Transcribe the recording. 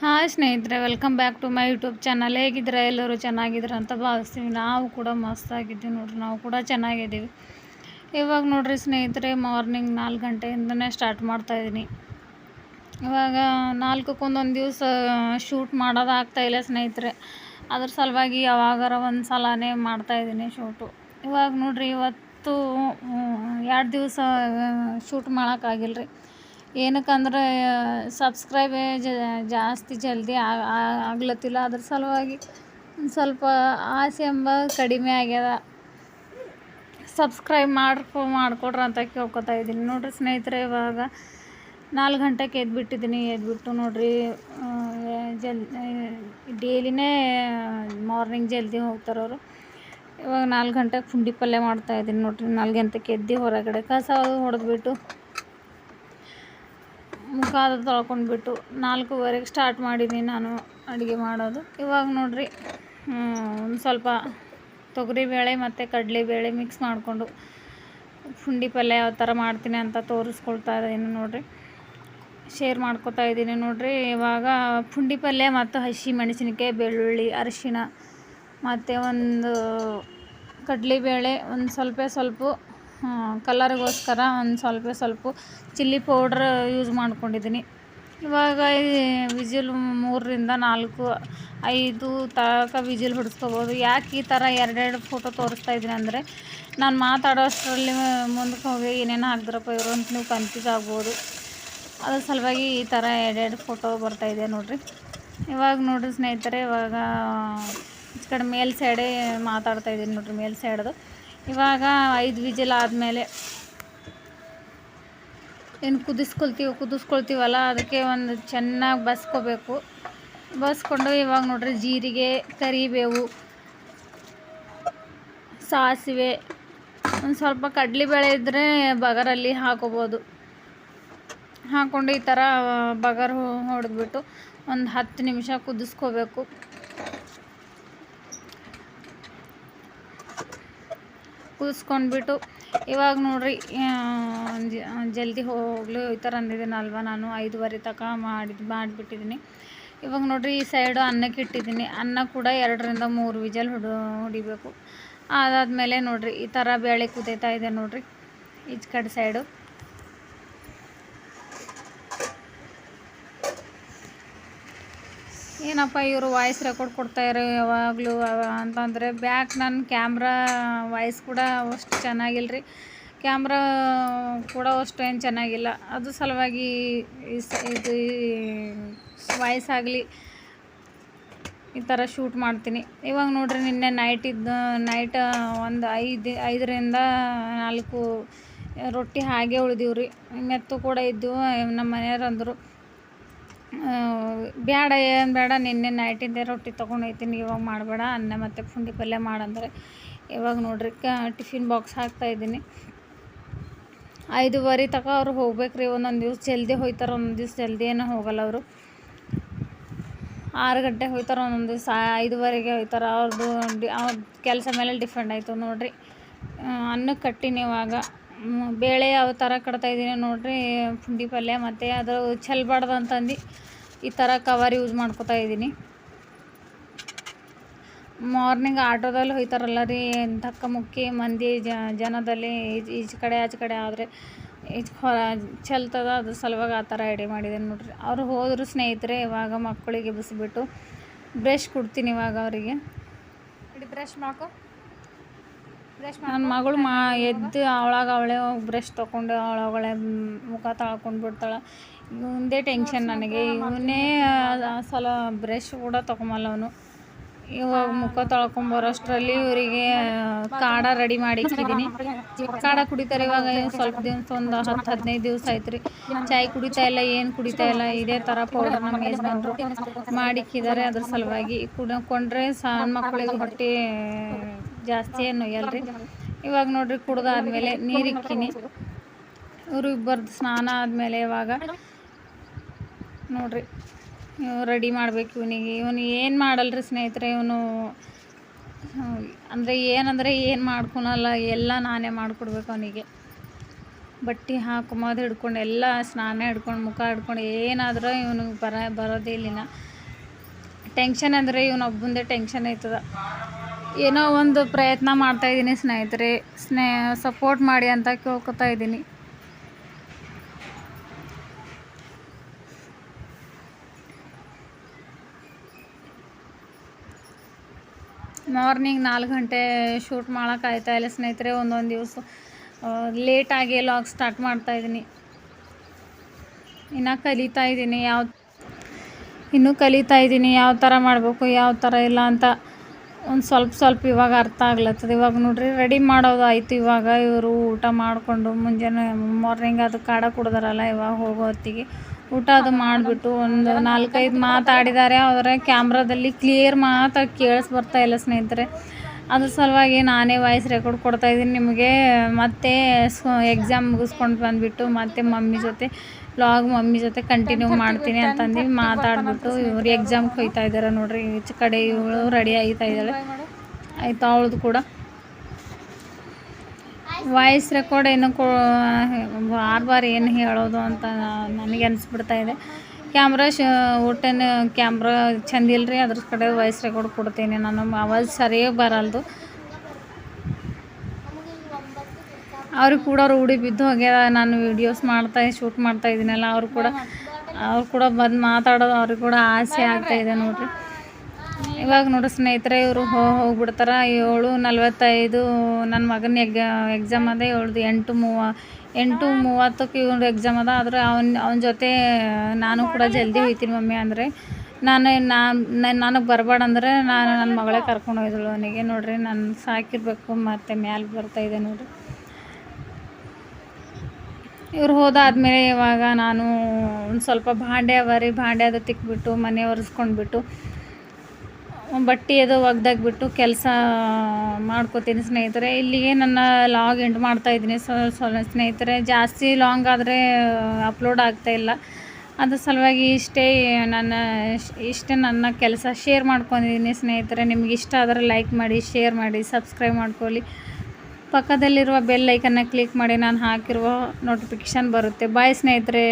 Hi ಸ್ನೇಹಿತರೆ welcome back to my YouTube channel ಹೇಗಿದ್ರೆ ಎಲ್ಲರೂ ಚೆನ್ನಾಗಿದ್ರ ಅಂತ ಭಾವಿಸ್ತೀವಿ. ನಾವು ಕೂಡ ಮಸ್ತಾಗಿದ್ದೀವಿ ನೋಡ್ರಿ. ನಾವು ಕೂಡ ಚೆನ್ನಾಗಿದ್ದೀವಿ. ಇವಾಗ ನೋಡ್ರಿ ಸ್ನೇಹಿತರೆ ಮಾರ್ನಿಂಗ್ ನಾಲ್ಕು ಗಂಟೆಯಿಂದನೇ ಸ್ಟಾರ್ಟ್ ಮಾಡ್ತಾಯಿದ್ದೀನಿ ಇವಾಗ ನಾಲ್ಕಕ್ಕೊಂದೊಂದು ದಿವಸ ಶೂಟ್ ಮಾಡೋದು ಆಗ್ತಾಯಿಲ್ಲ ಸ್ನೇಹಿತರೆ. ಅದ್ರ ಸಲುವಾಗಿ ಯಾವಾಗಾರ ಒಂದು ಸಲನೇ ಮಾಡ್ತಾಯಿದ್ದೀನಿ ಶೂಟು ಇವಾಗ ನೋಡ್ರಿ, ಇವತ್ತು ಎರಡು ದಿವಸ ಶೂಟ್ ಮಾಡೋಕ್ಕಾಗಿಲ್ಲ ರೀ ಏನಕ್ಕಂದ್ರೆ ಸಬ್ಸ್ಕ್ರೈಬ್ ಜಾಸ್ತಿ ಜಲ್ದಿ ಆಗ್ಲತ್ತಿಲ್ಲ. ಅದ್ರ ಸಲುವಾಗಿ ಸ್ವಲ್ಪ ಆಸೆ ಎಂಬ ಕಡಿಮೆ ಆಗ್ಯದ. ಸಬ್ಸ್ಕ್ರೈಬ್ ಮಾಡ್ಕೊ ಮಾಡಿಕೊಡ್ರಿ ಅಂತ ಕೇಳ್ಕೊತಾ ಇದ್ದೀನಿ. ನೋಡ್ರಿ ಸ್ನೇಹಿತರೆ, ಇವಾಗ ನಾಲ್ಕು ಗಂಟೆಗೆ ಎದ್ಬಿಟ್ಟಿದ್ದೀನಿ. ಎದ್ಬಿಟ್ಟು ನೋಡ್ರಿ ಜಲ್ ಡೈಲಿನೇ ಮಾರ್ನಿಂಗ್ ಜಲ್ದಿ ಹೋಗ್ತಾರವರು ಇವಾಗ ನಾಲ್ಕು ಗಂಟೆಗೆ ಪುಂಡಿ ಪಲ್ಯ ಮಾಡ್ತಾಯಿದ್ದೀನಿ ನೋಡ್ರಿ ನಾಲ್ಕು ಗಂಟೆಗೆ ಎದ್ದು ಹೊರಗಡೆ ಕಸ ಹೊಡೆದ್ಬಿಟ್ಟು ಮುಖ ಅದು ತೊಳ್ಕೊಂಡ್ಬಿಟ್ಟು ನಾಲ್ಕೂವರೆಗೆ ಸ್ಟಾರ್ಟ್ ಮಾಡಿದ್ದೀನಿ ನಾನು ಅಡುಗೆ ಮಾಡೋದು. ಇವಾಗ ನೋಡಿರಿ ಒಂದು ಸ್ವಲ್ಪ ತೊಗರಿಬೇಳೆ ಮತ್ತು ಕಡಲೆಬೇಳೆ ಮಿಕ್ಸ್ ಮಾಡಿಕೊಂಡು ಪುಂಡಿ ಪಲ್ಯ ಯಾವ ಥರ ಮಾಡ್ತೀನಿ ಅಂತ ತೋರಿಸ್ಕೊಳ್ತಾ ಇದ್ದೀನಿ ನೋಡಿರಿ. ಶೇರ್ ಮಾಡ್ಕೊತಾ ಇದ್ದೀನಿ ನೋಡಿರಿ. ಇವಾಗ ಪುಂಡಿ ಪಲ್ಯ ಮತ್ತು ಹಸಿ ಮೆಣಸಿನಕಾಯಿ, ಬೆಳ್ಳುಳ್ಳಿ, ಅರಿಶಿಣ ಮತ್ತು ಒಂದು ಕಡಲೆಬೇಳೆ ಒಂದು ಸ್ವಲ್ಪ ಸ್ವಲ್ಪ ಕಲರಿಗೋಸ್ಕರ ಒಂದು ಸ್ವಲ್ಪ ಸ್ವಲ್ಪ ಚಿಲ್ಲಿ ಪೌಡ್ರ್ ಯೂಸ್ ಮಾಡ್ಕೊಂಡಿದ್ದೀನಿ. ಇವಾಗ ವಿಜಿಲ್ ಮೂರರಿಂದ ನಾಲ್ಕು, ಐದು ತನಕ ವಿಜಿಲ್ ಹೊಡಿಸ್ಕೋಬೋದು ಯಾಕೆ ಈ ಥರ ಎರಡೆರಡು ಫೋಟೋ ತೋರಿಸ್ತಾ ಇದ್ದೀನಿ ಅಂದರೆ, ನಾನು ಮಾತಾಡೋ ಅಷ್ಟರಲ್ಲಿ ಮುಂದಕ್ಕೆ ಹೋಗಿ ಏನೇನು ಹಾಕಿದ್ರಪ್ಪ ಇವರು ಅಂತ ನೀವು ಕನ್ಫ್ಯೂಸ್ ಆಗ್ಬೋದು. ಅದ್ರ ಸಲುವಾಗಿ ಈ ಥರ ಎರಡೆರಡು ಫೋಟೋ ಬರ್ತಾಯಿದೆ ನೋಡಿರಿ. ಇವಾಗ ನೋಡಿರಿ ಸ್ನೇಹಿತರೆ, ಇವಾಗ ಈ ಕಡೆ ಮೇಲ್ ಸೈಡೇ ಮಾತಾಡ್ತಾ ಇದ್ದೀನಿ ನೋಡಿರಿ ಮೇಲ್ ಸೈಡ್ದು ಇವಾಗ ಐದು ವಿಜಿಲ್ ಆದಮೇಲೆ ಏನು ಕುದಿಸ್ಕೊಳ್ತೀವಿ ಕುದಿಸ್ಕೊಳ್ತೀವಲ್ಲ, ಅದಕ್ಕೆ ಒಂದು ಚೆನ್ನಾಗಿ ಬಸ್ಕೋಬೇಕು. ಬಸ್ಕೊಂಡು ಇವಾಗ ನೋಡ್ರಿ ಜೀರಿಗೆ, ಕರಿಬೇವು, ಸಾಸಿವೆ, ಒಂದು ಸ್ವಲ್ಪ ಕಡಲೆಬೇಳೆ ಇದ್ದರೆ ಬಗರಲ್ಲಿ ಹಾಕೋಬೋದು. ಹಾಕ್ಕೊಂಡು ಈ ಥರ ಬಗರ್ ಹೊಡೆದ್ಬಿಟ್ಟು ಒಂದು ಹತ್ತು ನಿಮಿಷ ಕುದಿಸ್ಕೋಬೇಕು. ಕುದಿಸ್ಕೊಂಡ್ಬಿಟ್ಟು ಇವಾಗ ನೋಡ್ರಿ ಜಲ್ದಿ ಹೋಗ್ಲು, ಈ ಥರ ಅಂದಿದ್ದೀನಲ್ವ ನಾನು. ಐದುವರೆ ತಕ ಮಾಡಿದ್ದು ಮಾಡಿಬಿಟ್ಟಿದ್ದೀನಿ. ಇವಾಗ ನೋಡ್ರಿ, ಈ ಸೈಡು ಅನ್ನಕ್ಕೆ ಇಟ್ಟಿದ್ದೀನಿ. ಅನ್ನ ಕೂಡ ಎರಡರಿಂದ ಮೂರು ವಿಜಲ್ ಹೊಡ, ಹೊಡಿಬೇಕು. ಅದಾದಮೇಲೆ ನೋಡ್ರಿ, ಈ ಥರ ಬೇಳೆ ಕುದೀತಾ ಇದೆ ನೋಡ್ರಿ, ಈಚ್ ಕಡೆ ಸೈಡು. ಏನಪ್ಪ ಇವರು ವಾಯ್ಸ್ ರೆಕಾರ್ಡ್ ಕೊಡ್ತಾಯಿರೋ ಯಾವಾಗಲೂ ಅಂತಂದರೆ ಬ್ಯಾಕ್ ನನ್ನ ಕ್ಯಾಮ್ರಾ ವಾಯ್ಸ್ ಕೂಡ ಅಷ್ಟು ಚೆನ್ನಾಗಿಲ್ಲ ರೀ ಕ್ಯಾಮ್ರಾ ಕೂಡ ಅಷ್ಟು ಏನು ಚೆನ್ನಾಗಿಲ್ಲ. ಅದು ಸಲುವಾಗಿ ಇದು ವಾಯ್ಸ್ ಆಗಲಿ ಈ ಥರ ಶೂಟ್ ಮಾಡ್ತೀನಿ. ಇವಾಗ ನೋಡ್ರಿ ನಿನ್ನೆ ನೈಟ್ ಇದ್ದು ನೈಟ್ ಒಂದು ಐದು, ಐದರಿಂದ ನಾಲ್ಕು ರೊಟ್ಟಿ ಹಾಗೆ ಉಳಿದೀವ್ರಿ. ಮೆತ್ತು ಕೂಡ ಇದ್ದು ನಮ್ಮ ಮನೆಯವ್ರು ಅಂದರು. ಬೇಡ ಏನು ಬೇಡ ನಿನ್ನೆ ನೈಟಿಂದೆ ರೊಟ್ಟಿ ತೊಗೊಂಡೋಗ್ತೀನಿ ಇವಾಗ ಮಾಡಬೇಡ, ಅನ್ನ ಮತ್ತು ಪುಂಡಿ ಪಲ್ಯ ಮಾಡಂದರೆ ಇವಾಗ ನೋಡ್ರಿ, ಕ ಟಿಫಿನ್ ಬಾಕ್ಸ್ ಹಾಕ್ತಾಯಿದ್ದೀನಿ ಐದುವರೆ ತನಕ ಅವ್ರು ಹೋಗ್ಬೇಕು ರೀ ಒಂದೊಂದು ದಿವ್ಸ ಜಲ್ದಿ ಹೋಯ್ತಾರೆ, ಒಂದೊಂದು ದಿವ್ಸ ಜಲ್ದಿ ಏನೋ ಹೋಗಲ್ಲ ಅವರು. ಆರು ಗಂಟೆಗೆ ಹೋಯ್ತಾರೆ, ಒಂದೊಂದು ದಿವಸ, ಐದುವರೆಗೆ ಹೋಯ್ತಾರೆ ಅವ್ರದ್ದು ಅವ್ರ ಕೆಲಸ ಮೇಲೆ ಡಿಫೆಂಡ್ ಆಯಿತು ನೋಡಿರಿ. ಅನ್ನಕ್ಕೆ ಕಟ್ಟಿನಿ ಇವಾಗ. ಬೇಳೆ ಯಾವ ಥರ ಕಟ್ತಾಯಿದ್ದೀನಿ ನೋಡಿರಿ, ಪುಂಡಿ ಪಲ್ಯ ಮತ್ತು ಅದು ಚೆಲ್ಬಾರ್ದು ಅಂತಂದು, ಈ ಥರ ಕವರ್ ಯೂಸ್ ಮಾಡ್ಕೊತಾ ಇದ್ದೀನಿ ಮಾರ್ನಿಂಗ್ ಆಟೋದಲ್ಲಿ ಹೋಯ್ತಾರಲ್ಲ ರೀ ಧಕ್ಕ ಮುಕ್ಕಿ ಮಂದಿ ಜನದಲ್ಲಿ ಈಚೆ ಕಡೆ, ಆಚೆ ಕಡೆ ಆದರೆ ಈಚೆ ಹೊರ ಚೆಲ್ತದ, ಅದ್ರ ಸಲುವಾಗಿ ಆ ಥರ ರೆಡಿ ಮಾಡಿದೆ ನೋಡ್ರಿ. ಅವ್ರು ಹೋದ್ರು ಸ್ನೇಹಿತರೆ, ಇವಾಗ ಮಕ್ಕಳಿಗೆ ಬಿಸಿಬಿಟ್ಟು ಬ್ರಷ್ ಕೊಡ್ತೀನಿ ಇವಾಗ ಅವರಿಗೆ. ಬ್ರಷ್ ಮಾಡ್ಕೊ. ನನ್ನ ಮಗಳು ಮಾ ಎದ್ದು ಅವಳಾಗ ಅವಳೇ ಬ್ರಷ್ ತೊಗೊಂಡು ಅವಳವಳೆ ಮುಖ ತಳ್ಕೊಂಡು ಬಿಡ್ತಾಳೆ. ಇವಂದೇ ಟೆನ್ಷನ್ ನನಗೆ. ಇವನೇ ಸಲ ಬ್ರಷ್ ಕೂಡ ತೊಗೊಂಬಲ್ಲ ಅವನು. ಇವಾಗ ಮುಖ ತೊಳ್ಕೊಂಬರೋಷ್ಟರಲ್ಲಿ ಇವರಿಗೆ ಕಾಡ ರೆಡಿ ಮಾಡಿ ಇಕ್ಕಿದ್ದೀನಿ ಕಾಡ ಕುಡಿತಾರೆ ಇವಾಗ ಸ್ವಲ್ಪ ದಿವಸ ಒಂದು ಹತ್ತು, ಹದಿನೈದು ದಿವಸ ಆಯ್ತು ರೀ ಚಾಯ್ ಕುಡಿತಾ ಇಲ್ಲ, ಏನು ಕುಡಿತಾ ಇಲ್ಲ, ಇದೇ ಥರ ಪೌಡರ್ ನಮ್ಮ ಯಜಮಾನರು ಮಾಡಿಕ್ಕಿದ್ದಾರೆ ಅದ್ರ ಸಲುವಾಗಿ. ಕುಡ್ಕೊಂಡ್ರೆ ಸಣ್ಣ ಮಕ್ಕಳಿಗೆ ಹೊಟ್ಟೆ ಜಾಸ್ತಿ ಏನು ಒಯ್ಯಲ್ರಿ. ಇವಾಗ ನೋಡ್ರಿ ಕುಡ್ದಾದ್ಮೇಲೆ ನೀರಿಕ್ಕಿನಿ ಇವರು ಇಬ್ಬರದ್ದು ಸ್ನಾನ ಆದಮೇಲೆ ಇವಾಗ ನೋಡ್ರಿ ರೆಡಿ ಮಾಡ್ಬೇಕು ಇವನಿಗೆ. ಇವನು ಏನು ಮಾಡಲ್ರಿ ಸ್ನೇಹಿತರೆ, ಇವನು, ಅಂದರೆ ಏನಂದರೆ ಏನು ಮಾಡ್ಕೊಳಲ್ಲ, ಎಲ್ಲ ನಾನೇ ಮಾಡಿಕೊಡ್ಬೇಕು ಅವನಿಗೆ. ಬಟ್ಟೆ ಹಾಕೊಂಬೋದು ಹಿಡ್ಕೊಂಡು ಎಲ್ಲ ಸ್ನಾನ ಹಿಡ್ಕೊಂಡು ಮುಖ ಹಿಡ್ಕೊಂಡು ಏನಾದರೂ ಇವನಿಗೆ ಬರ, ಬರೋದೇ ಇಲ್ಲಿನ. ಟೆನ್ಷನ್ ಅಂದರೆ ಇವನೊಬ್ಬಂದೇ ಟೆನ್ಷನ್ ಆಯ್ತದ ಏನೋ ಒಂದು ಪ್ರಯತ್ನ ಮಾಡ್ತಾಯಿದ್ದೀನಿ ಸ್ನೇಹಿತರೆ. ಸ್ನೇಹ ಸಪೋರ್ಟ್ ಮಾಡಿ ಅಂತ ಕೇಳ್ಕೊತಾ ಇದ್ದೀನಿ. ಮಾರ್ನಿಂಗ್ ನಾಲ್ಕು ಗಂಟೆ ಶೂಟ್ ಮಾಡೋಕೆ ಆಯ್ತಾ ಇಲ್ಲ ಸ್ನೇಹಿತರೆ. ಒಂದೊಂದು ದಿವಸ ಲೇಟಾಗಿ ಲಾಗ್ ಸ್ಟಾರ್ಟ್ ಮಾಡ್ತಾ ಇದ್ದೀನಿ. ಇನ್ನು ಕಲಿತಾ ಇದ್ದೀನಿ. ಯಾವ, ಇನ್ನೂ ಕಲಿತಾ ಇದ್ದೀನಿ. ಯಾವ ಥರ ಮಾಡಬೇಕು, ಯಾವ ಥರ ಇಲ್ಲ ಅಂತ. ಒಂದು ಸ್ವಲ್ಪ ಸ್ವಲ್ಪ ಇವಾಗ ಅರ್ಥ ಆಗ್ಲತ್ತದ. ಇವಾಗ ನೋಡ್ರಿ ರೆಡಿ ಮಾಡೋದು ಆಯಿತು ಇವಾಗ. ಇವರು ಊಟ ಮಾಡಿಕೊಂಡು ಮುಂಜಾನೆ ಮಾರ್ನಿಂಗ್ ಅದು ಕಾಡ ಕುಡ್ದಾರಲ್ಲ ಇವಾಗ ಹೋಗೋ ಹೊತ್ತಿಗೆ. ಊಟ ಅದು ಮಾಡಿಬಿಟ್ಟು ಒಂದು ನಾಲ್ಕೈದು ಮಾತಾಡಿದ್ದಾರೆ ಅವರ ಕ್ಯಾಮ್ರಾದಲ್ಲಿ ಕ್ಲಿಯರ್ ಮಾತು ಕೇಳಿಸ್ ಬರ್ತಾ ಇಲ್ಲ ಸ್ನೇಹಿತರೆ. ಅದ್ರ ಸಲುವಾಗಿ ನಾನೇ ವಾಯ್ಸ್ ರೆಕಾರ್ಡ್ ಕೊಡ್ತಾಯಿದ್ದೀನಿ ನಿಮಗೆ ಮತ್ತೆ ಎಕ್ಸಾಮ್ ಮುಗಿಸ್ಕೊಂಡು ಬಂದುಬಿಟ್ಟು ಮತ್ತೆ ಮಮ್ಮಿ ಜೊತೆ ವ್ಲಾಗ್ ಮಮ್ಮಿ ಜೊತೆ ಕಂಟಿನ್ಯೂ ಮಾಡ್ತೀನಿ ಅಂತಂದು ಮಾತಾಡ್ಬಿಟ್ಟು ಇವ್ರು ಎಕ್ಸಾಮ್ಗೆ ಹೋಯ್ತಾ ಇದ್ದಾರೆ ನೋಡ್ರಿ ಈಚೆ ಕಡೆ ಇವಳು ರೆಡಿ ಆಗ್ತಾ ಇದ್ದಾಳೆ. ಆಯ್ತಾ ಅವಳದು ಕೂಡ. ವಾಯ್ಸ್ ರೆಕಾರ್ಡ್ ಏನು ಕೊ ಬಾರ್ ಬಾರ್ ಏನು ಹೇಳೋದು ಅಂತ ನನಗೆ ಅನಿಸ್ಬಿಡ್ತಾ ಇದೆ. ಕ್ಯಾಮ್ರಾ ಶ ಊಟನ ಕ್ಯಾಮ್ರಾ ಚಂದ ರೀ ಅದ್ರ ಕಡೆ ವಾಯ್ಸ್ ರೆಕಾರ್ಡ್ ಕೊಡ್ತೀನಿ ನಾನು. ಆವಾಜ್ ಸರಿಯಾಗಿ ಬರಲ್ದು. ಅವ್ರಿಗೆ ಕೂಡ ರೂಢಿ ಬಿದ್ದು ಹೋಗ್ಯದ ನಾನು ವೀಡಿಯೋಸ್ ಮಾಡ್ತಾ ಶೂಟ್ ಮಾಡ್ತಾ ಇದ್ದೀನಲ್ಲ, ಅವ್ರು ಕೂಡ ಅವ್ರು ಕೂಡ ಬಂದು ಮಾತಾಡೋದು ಅವ್ರಿಗೆ ಕೂಡ ಆಸೆ ಆಗ್ತಾಯಿದೆ ನೋಡಿರಿ. ಇವಾಗ ನೋಡ್ರಿ ಸ್ನೇಹಿತರೆ, ಇವರು ಹೋಗ್ಬಿಡ್ತಾರೆ. ಏಳು ನಲ್ವತ್ತೈದು ನನ್ನ ಮಗನ ಎಗ್ ಎಕ್ಸಾಮ್ ಅದ ಏಳ್ದು ಎಂಟು ಮೂವ, ಎಂಟು ಮೂವತ್ತಕ್ಕೆ ಇವ್ರು ಎಕ್ಸಾಮ್ ಅದ. ಆದರೆ ಅವನ ಅವನ ಜೊತೆ ನಾನು ಕೂಡ ಜಲ್ದಿ ಹೋಯ್ತೀನಿ ಮಮ್ಮಿ ಅಂದರೆ. ನಾನು ನಾನು ನನಗೆ ಬರಬೇಡ ನಾನು ನನ್ನ ಮಗಳೇ ಕರ್ಕೊಂಡು ಹೋಯ್ದಳು ಅವನಿಗೆ. ನೋಡ್ರಿ, ನಾನು ಸಾಕಿರಬೇಕು, ಮತ್ತು ಮ್ಯಾಲೆ ಬರ್ತಾಯಿದೆ ನೋಡ್ರಿ. ಇವ್ರು ಹೋದಾದ್ಮೇಲೆ ಇವಾಗ ನಾನು ಒಂದು ಸ್ವಲ್ಪ ಭಾಂಡೆ ಅವ ರೀ ಭಾಂಡೆ ಅದು ತಿಕ್ಬಿಟ್ಟು ಮನೆ ಒರೆಸ್ಕೊಂಡ್ಬಿಟ್ಟು, ಬಟ್ಟೆ ಅದು ಒಗ್ದಾಗ್ಬಿಟ್ಟು ಕೆಲಸ ಮಾಡ್ಕೋತೀನಿ ಸ್ನೇಹಿತರೆ. ಇಲ್ಲಿಗೆ ನನ್ನ ಲಾಗ್ ಎಂಡ್ ಮಾಡ್ತಾ ಇದ್ದೀನಿ ಸ್ವಲ್ಪ ಸ್ನೇಹಿತರೆ. ಜಾಸ್ತಿ ಲಾಂಗ್ ಆದರೆ ಅಪ್ಲೋಡ್ ಆಗ್ತಾಯಿಲ್ಲ ಅದ್ರ ಸಲುವಾಗಿ ಇಷ್ಟೇ ನನ್ನ ಇಷ್ಟೇ ನನ್ನ ಕೆಲಸ ಶೇರ್ ಮಾಡ್ಕೊಂಡಿದ್ದೀನಿ ಸ್ನೇಹಿತರೆ. ನಿಮ್ಗೆ ಇಷ್ಟ ಆದರೆ ಲೈಕ್ ಮಾಡಿ ಶೇರ್ ಮಾಡಿ ಸಬ್ಸ್ಕ್ರೈಬ್ ಮಾಡ್ಕೊಳ್ಳಿ. ಪಕ್ಕದಲ್ಲಿರುವ ಬೆಲ್ ಐಕನ್ನ ಕ್ಲಿಕ್ ಮಾಡಿ ನಾನು ಹಾಕಿರುವ ನೋಟಿಫಿಕೇಷನ್ ಬರುತ್ತೆ. ಬಾಯ್ ಸ್ನೇಹಿತರೆ.